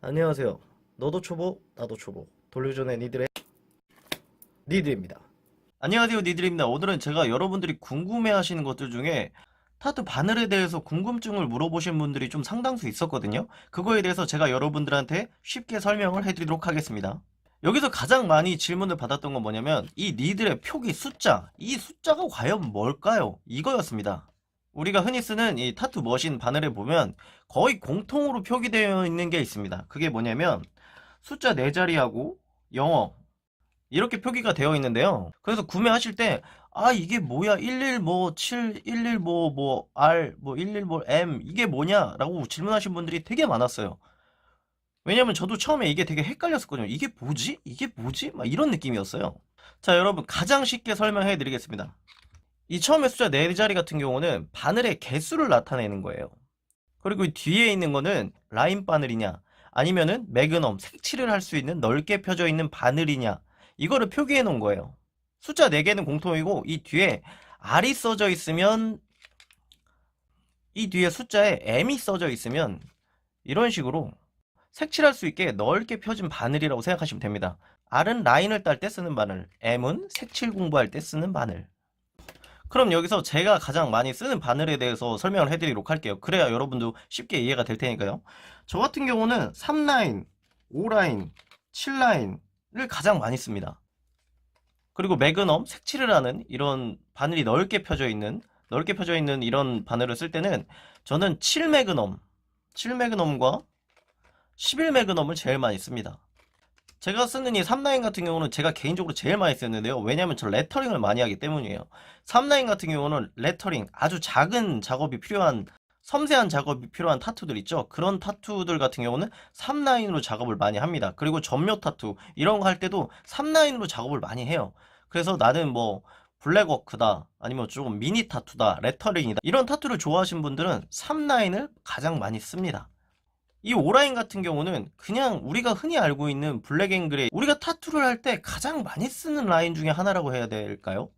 안녕하세요. 너도 초보, 나도 초보. 돌려전의 니들의 니들입니다. 안녕하세요, 니들입니다. 오늘은 제가 여러분들이 궁금해하시는 것들 중에 타투 바늘에 대해서 궁금증을 물어보신 분들이 좀 상당수 있었거든요. 그거에 대해서 제가 여러분들한테 쉽게 설명을 해드리도록 하겠습니다. 여기서 가장 많이 질문을 받았던 건 뭐냐면 이 니들의 표기 숫자, 이 숫자가 과연 뭘까요? 이거였습니다. 우리가 흔히 쓰는 이 타투 머신 바늘에 보면 거의 공통으로 표기되어 있는 게 있습니다. 그게 뭐냐면 숫자 4자리하고 영어 이렇게 표기가 되어 있는데요. 그래서 구매하실 때 아 이게 뭐야 11 뭐 7, 11 뭐 뭐 R 뭐 11 뭐 M 이게 뭐냐라고 질문하신 분들이 되게 많았어요. 왜냐면 저도 처음에 이게 되게 헷갈렸었거든요. 이게 뭐지? 이게 뭐지? 막 이런 느낌이었어요. 자 여러분 가장 쉽게 설명해 드리겠습니다. 이 처음에 숫자 4자리 같은 경우는 바늘의 개수를 나타내는 거예요. 그리고 이 뒤에 있는 거는 라인 바늘이냐 아니면은 매그넘 색칠을 할 수 있는 넓게 펴져 있는 바늘이냐 이거를 표기해 놓은 거예요. 숫자 4개는 공통이고 이 뒤에 R이 써져 있으면 이 뒤에 숫자에 M이 써져 있으면 이런 식으로 색칠할 수 있게 넓게 펴진 바늘이라고 생각하시면 됩니다. R은 라인을 딸 때 쓰는 바늘, M은 색칠 공부할 때 쓰는 바늘. 그럼 여기서 제가 가장 많이 쓰는 바늘에 대해서 설명을 해드리도록 할게요. 그래야 여러분도 쉽게 이해가 될 테니까요. 저 같은 경우는 3라인, 5라인, 7라인을 가장 많이 씁니다. 그리고 매그넘, 색칠을 하는 이런 바늘이 넓게 펴져 있는, 넓게 펴져 있는 이런 바늘을 쓸 때는 저는 7매그넘, 7매그넘과 11매그넘을 제일 많이 씁니다. 제가 쓰는 이 3라인 같은 경우는 제가 개인적으로 제일 많이 쓰는데요. 왜냐면 저 레터링을 많이 하기 때문이에요. 3라인 같은 경우는 레터링, 아주 작은 작업이 필요한, 섬세한 작업이 필요한 타투들 있죠. 그런 타투들 같은 경우는 3라인으로 작업을 많이 합니다. 그리고 점묘 타투, 이런 거 할 때도 3라인으로 작업을 많이 해요. 그래서 나는 뭐, 블랙워크다, 아니면 조금 미니 타투다, 레터링이다, 이런 타투를 좋아하시는 분들은 3라인을 가장 많이 씁니다. 이 오라인 같은 경우는 그냥 우리가 흔히 알고 있는 블랙 앵글에 우리가 타투를 할 때 가장 많이 쓰는 라인 중에 하나라고 해야 될까요?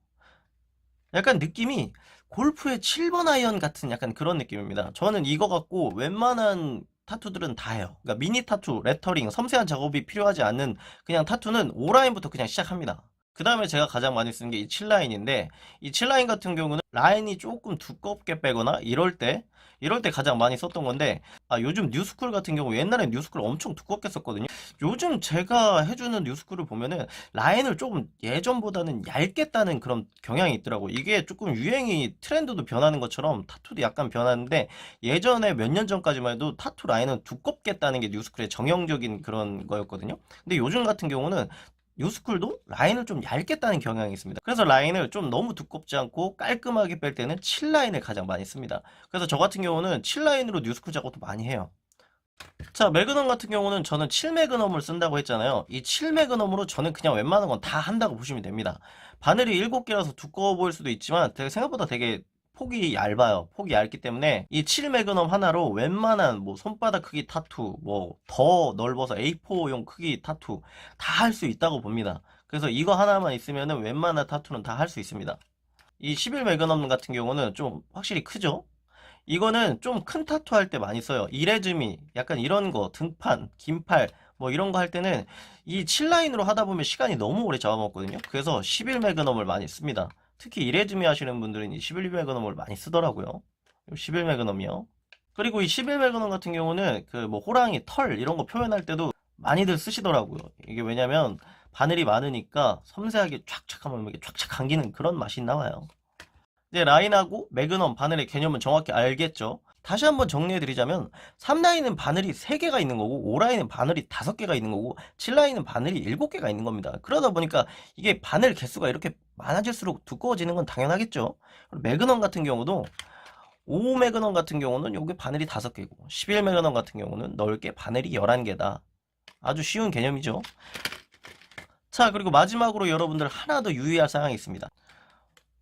약간 느낌이 골프의 7번 아이언 같은 약간 그런 느낌입니다. 저는 이거 갖고 웬만한 타투들은 다 해요. 그러니까 미니 타투, 레터링, 섬세한 작업이 필요하지 않는 그냥 타투는 오라인부터 그냥 시작합니다. 그 다음에 제가 가장 많이 쓰는 게 이 7라인인데 이 7라인 같은 경우는 라인이 조금 두껍게 빼거나 이럴 때 이럴 때 가장 많이 썼던 건데 아 요즘 뉴스쿨 같은 경우 옛날에 뉴스쿨 엄청 두껍게 썼거든요. 요즘 제가 해주는 뉴스쿨을 보면은 라인을 조금 예전보다는 얇게 따는 그런 경향이 있더라고 이게 조금 유행이 트렌드도 변하는 것처럼 타투도 약간 변하는데 예전에 몇 년 전까지만 해도 타투 라인은 두껍게 따는 게 뉴스쿨의 정형적인 그런 거였거든요. 근데 요즘 같은 경우는 뉴스쿨도 라인을 좀 얇게 따는 경향이 있습니다. 그래서 라인을 좀 너무 두껍지 않고 깔끔하게 뺄 때는 7라인을 가장 많이 씁니다. 그래서 저 같은 경우는 7라인으로 뉴스쿨 작업도 많이 해요. 자, 매그넘 같은 경우는 저는 7매그넘을 쓴다고 했잖아요. 이 7매그넘으로 저는 그냥 웬만한 건 다 한다고 보시면 됩니다. 바늘이 7개라서 두꺼워 보일 수도 있지만 생각보다 되게 폭이 얇아요. 폭이 얇기 때문에 이 7매그넘 하나로 웬만한 뭐 손바닥 크기 타투, 뭐 더 넓어서 A4용 크기 타투 다 할 수 있다고 봅니다. 그래서 이거 하나만 있으면은 웬만한 타투는 다 할 수 있습니다. 이 11매그넘 같은 경우는 좀 확실히 크죠? 이거는 좀 큰 타투 할 때 많이 써요. 이레즈미, 약간 이런 거, 등판, 긴팔, 뭐 이런 거 할 때는 이 7라인으로 하다 보면 시간이 너무 오래 잡아먹거든요. 그래서 11매그넘을 많이 씁니다. 특히 이레즈미 하시는 분들은 이 11매그넘을 많이 쓰더라고요. 11매그넘이요. 그리고 이 11매그넘 같은 경우는 그 뭐 호랑이 털 이런 거 표현할 때도 많이들 쓰시더라고요. 이게 왜냐면 바늘이 많으니까 섬세하게 촥촥 하면 이렇게 촥촥 감기는 그런 맛이 나와요. 이제 라인하고 매그넘 바늘의 개념은 정확히 알겠죠? 다시 한번 정리해드리자면 3라인은 바늘이 3개가 있는 거고 5라인은 바늘이 5개가 있는 거고 7라인은 바늘이 7개가 있는 겁니다. 그러다 보니까 이게 바늘 개수가 이렇게 많아질수록 두꺼워지는 건 당연하겠죠. 매그넘 같은 경우도 5 매그넘 같은 경우는 여기 바늘이 5개고 11 매그넘 같은 경우는 넓게 바늘이 11개다. 아주 쉬운 개념이죠. 자 그리고 마지막으로 여러분들 하나 더 유의할 사항이 있습니다.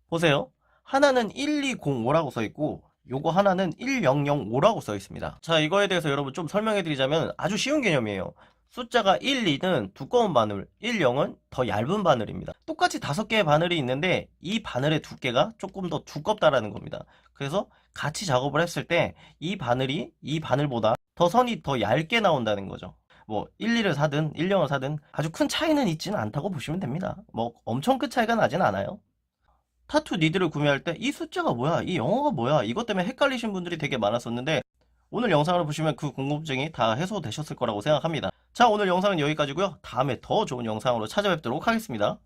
보세요. 하나는 1205라고 써 있고 요거 하나는 1005라고 써 있습니다. 자, 이거에 대해서 여러분 좀 설명해 드리자면 아주 쉬운 개념이에요. 숫자가 1, 2는 두꺼운 바늘, 1, 0은 더 얇은 바늘입니다. 똑같이 다섯 개의 바늘이 있는데 이 바늘의 두께가 조금 더 두껍다라는 겁니다. 그래서 같이 작업을 했을 때 이 바늘이 이 바늘보다 더 선이 더 얇게 나온다는 거죠. 뭐 11을 사든 10을 사든 아주 큰 차이는 있지는 않다고 보시면 됩니다. 뭐 엄청 큰 차이가 나진 않아요. 타투 니드를 구매할 때 이 숫자가 뭐야? 이 영어가 뭐야? 이것 때문에 헷갈리신 분들이 되게 많았었는데 오늘 영상을 보시면 그 궁금증이 다 해소되셨을 거라고 생각합니다. 자, 오늘 영상은 여기까지고요. 다음에 더 좋은 영상으로 찾아뵙도록 하겠습니다.